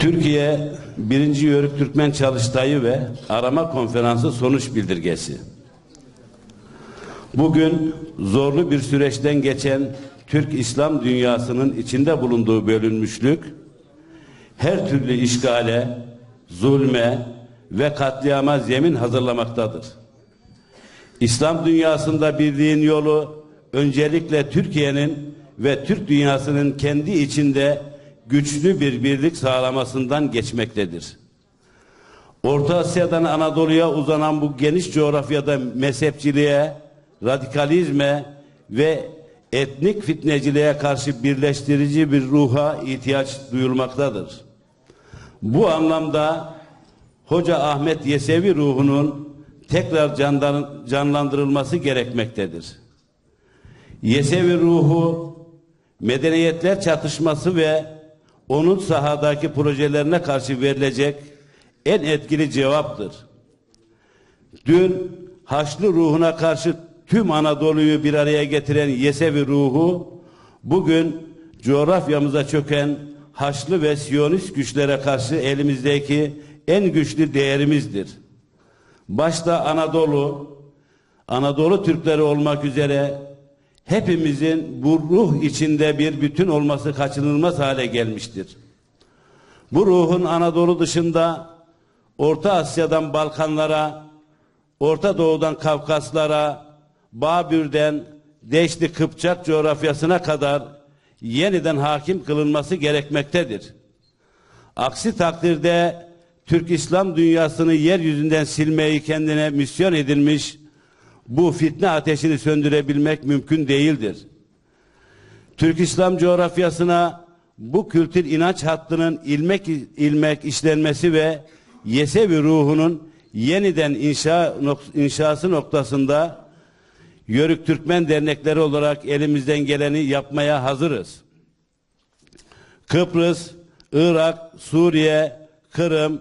Türkiye 1. Yörük Türkmen Çalıştayı ve Arama Konferansı sonuç bildirgesi. Bugün zorlu bir süreçten geçen Türk İslam dünyasının içinde bulunduğu bölünmüşlük, her türlü işgale, zulme ve katliama zemin hazırlamaktadır. İslam dünyasında birliğin yolu öncelikle Türkiye'nin ve Türk dünyasının kendi içinde güçlü bir birlik sağlamasından geçmektedir. Orta Asya'dan Anadolu'ya uzanan bu geniş coğrafyada mezhepçiliğe, radikalizme ve etnik fitneciliğe karşı birleştirici bir ruha ihtiyaç duyulmaktadır. Bu anlamda Hoca Ahmet Yesevi ruhunun tekrar canlandırılması gerekmektedir. Yesevi ruhu medeniyetler çatışması ve onun sahadaki projelerine karşı verilecek en etkili cevaptır. Dün Haçlı ruhuna karşı tüm Anadolu'yu bir araya getiren Yesevi ruhu bugün coğrafyamıza çöken Haçlı ve Siyonist güçlere karşı elimizdeki en güçlü değerimizdir. Başta Anadolu, Anadolu Türkleri olmak üzere hepimizin bu ruh içinde bir bütün olması kaçınılmaz hale gelmiştir. Bu ruhun Anadolu dışında Orta Asya'dan Balkanlara, Orta Doğu'dan Kafkaslara, Babür'den Deşli Kıpçak coğrafyasına kadar yeniden hakim kılınması gerekmektedir. Aksi takdirde Türk İslam dünyasını yeryüzünden silmeyi kendine misyon edilmiş bu fitne ateşini söndürebilmek mümkün değildir. Türk İslam coğrafyasına bu kültür inanç hattının ilmek ilmek işlenmesi ve Yesevi ruhunun yeniden inşa inşası noktasında Yörük Türkmen dernekleri olarak elimizden geleni yapmaya hazırız. Kıbrıs, Irak, Suriye, Kırım,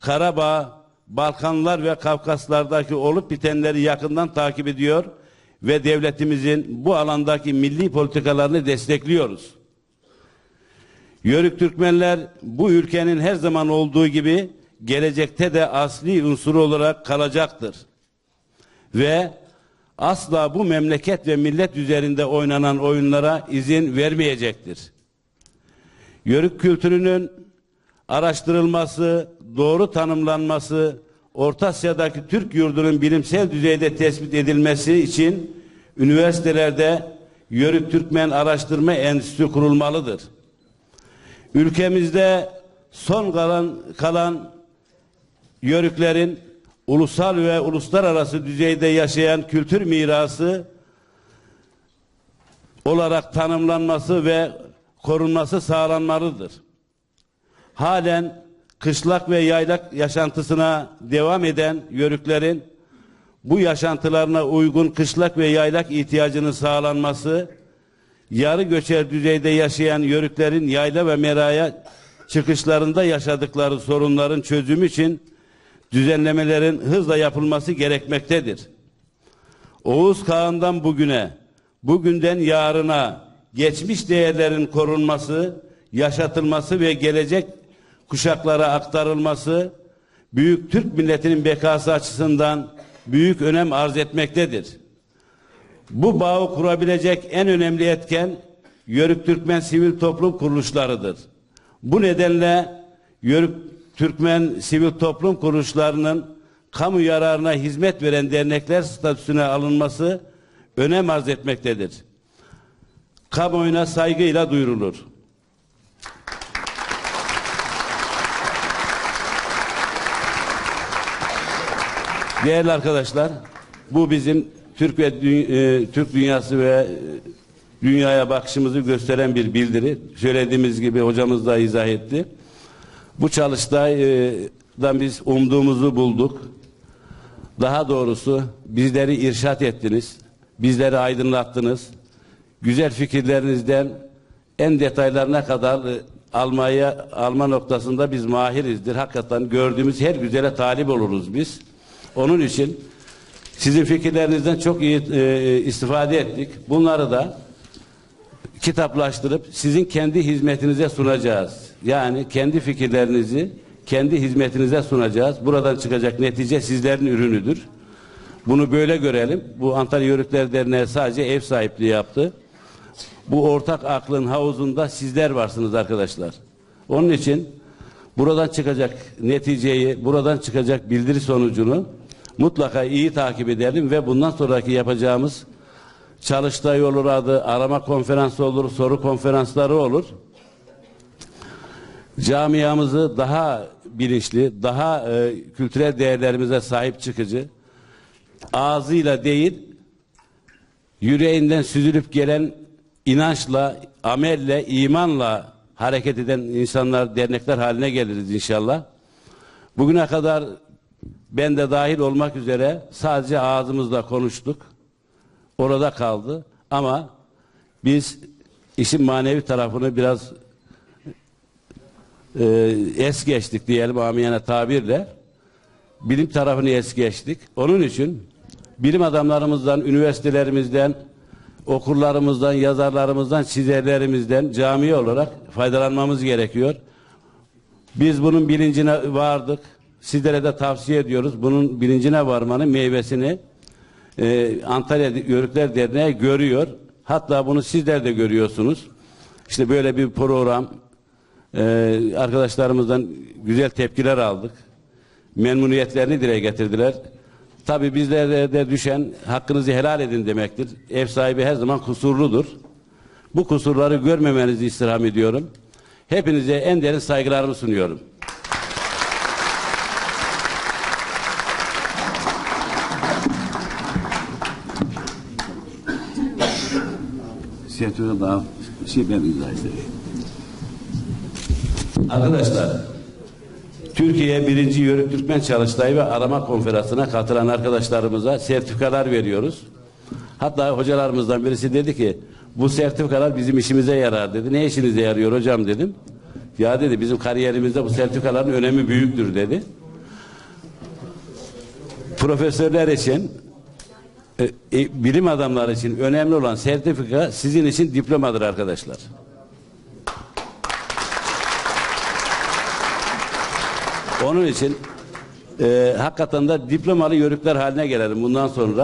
Karabağ, Balkanlar ve Kafkaslardaki olup bitenleri yakından takip ediyor ve devletimizin bu alandaki milli politikalarını destekliyoruz. Yörük Türkmenler bu ülkenin her zaman olduğu gibi gelecekte de asli unsuru olarak kalacaktır. Ve asla bu memleket ve millet üzerinde oynanan oyunlara izin vermeyecektir. Yörük kültürünün araştırılması, doğru tanımlanması, Orta Asya'daki Türk yurdunun bilimsel düzeyde tespit edilmesi için üniversitelerde Yörük Türkmen Araştırma Enstitüsü kurulmalıdır. Ülkemizde son kalan kalan Yörüklerin ulusal ve uluslararası düzeyde yaşayan kültür mirası olarak tanımlanması ve korunması sağlanmalıdır. Halen kışlak ve yaylak yaşantısına devam eden yörüklerin bu yaşantılarına uygun kışlak ve yaylak ihtiyacının sağlanması, yarı göçer düzeyde yaşayan yörüklerin yayla ve meraya çıkışlarında yaşadıkları sorunların çözümü için düzenlemelerin hızla yapılması gerekmektedir. Oğuz Kağan'dan bugüne, bugünden yarına geçmiş değerlerin korunması, yaşatılması ve gelecek kuşaklara aktarılması büyük Türk milletinin bekası açısından büyük önem arz etmektedir. Bu bağı kurabilecek en önemli etken Yörük Türkmen sivil toplum kuruluşlarıdır. Bu nedenle Yörük Türkmen sivil toplum kuruluşlarının kamu yararına hizmet veren dernekler statüsüne alınması önem arz etmektedir. Kamuoyuna saygıyla duyurulur. Değerli arkadaşlar, bu bizim Türk ve dü e, Türk dünyası ve e, dünyaya bakışımızı gösteren bir bildiri. Söylediğimiz gibi hocamız da izah etti. Bu çalıştaydan biz umduğumuzu bulduk. Daha doğrusu bizleri irşat ettiniz. Bizleri aydınlattınız. Güzel fikirlerinizden en detaylarına kadar e, almaya alma noktasında biz mahirizdir. Hakikaten gördüğümüz her güzele talip oluruz biz. Onun için sizin fikirlerinizden çok iyi e, istifade ettik. Bunları da kitaplaştırıp sizin kendi hizmetinize sunacağız. Yani kendi fikirlerinizi kendi hizmetinize sunacağız. Buradan çıkacak netice sizlerin ürünüdür. Bunu böyle görelim. Bu Antalya Yörükler Derneği sadece ev sahipliği yaptı. Bu ortak aklın havuzunda sizler varsınız arkadaşlar. Onun için buradan çıkacak neticeyi, buradan çıkacak bildiri sonucunu mutlaka iyi takip edelim ve bundan sonraki yapacağımız çalıştay olur adı, arama konferansı olur, soru konferansları olur. Camiamızı daha bilinçli, daha e, kültürel değerlerimize sahip çıkıcı, ağzıyla değil, yüreğinden süzülüp gelen inançla, amelle, imanla hareket eden insanlar, dernekler haline geliriz inşallah. Bugüne kadar ben de dahil olmak üzere sadece ağzımızla konuştuk. Orada kaldı. Ama biz işin manevi tarafını biraz e, es geçtik diyelim amiyane tabirle. Bilim tarafını es geçtik. Onun için bilim adamlarımızdan, üniversitelerimizden, okurlarımızdan, yazarlarımızdan, çizerlerimizden cami olarak faydalanmamız gerekiyor. Biz bunun bilincine vardık. Sizlere de tavsiye ediyoruz. Bunun bilincine varmanın meyvesini e, Antalya Yörükler Derneği görüyor. Hatta bunu sizler de görüyorsunuz. İşte böyle bir program e, arkadaşlarımızdan güzel tepkiler aldık. Memnuniyetlerini dile getirdiler. Tabii bizlere de düşen hakkınızı helal edin demektir. Ev sahibi her zaman kusurludur. Bu kusurları görmemenizi istirham ediyorum. Hepinize en derin saygılarımı sunuyorum. Siyatörü daha şey ben izah. Arkadaşlar, Türkiye birinci Yörük Türkmen Çalıştay ve Arama Konferansı'na katılan arkadaşlarımıza sertifikalar veriyoruz. Hatta hocalarımızdan birisi dedi ki bu sertifikalar bizim işimize yarar dedi. Ne işinize yarıyor hocam dedim. Ya dedi bizim kariyerimizde bu sertifikaların önemi büyüktür dedi. Profesörler için e, e, bilim adamları için önemli olan sertifika sizin için diplomadır arkadaşlar. Onun için e, hakikaten de diplomalı yörükler haline gelelim bundan sonra.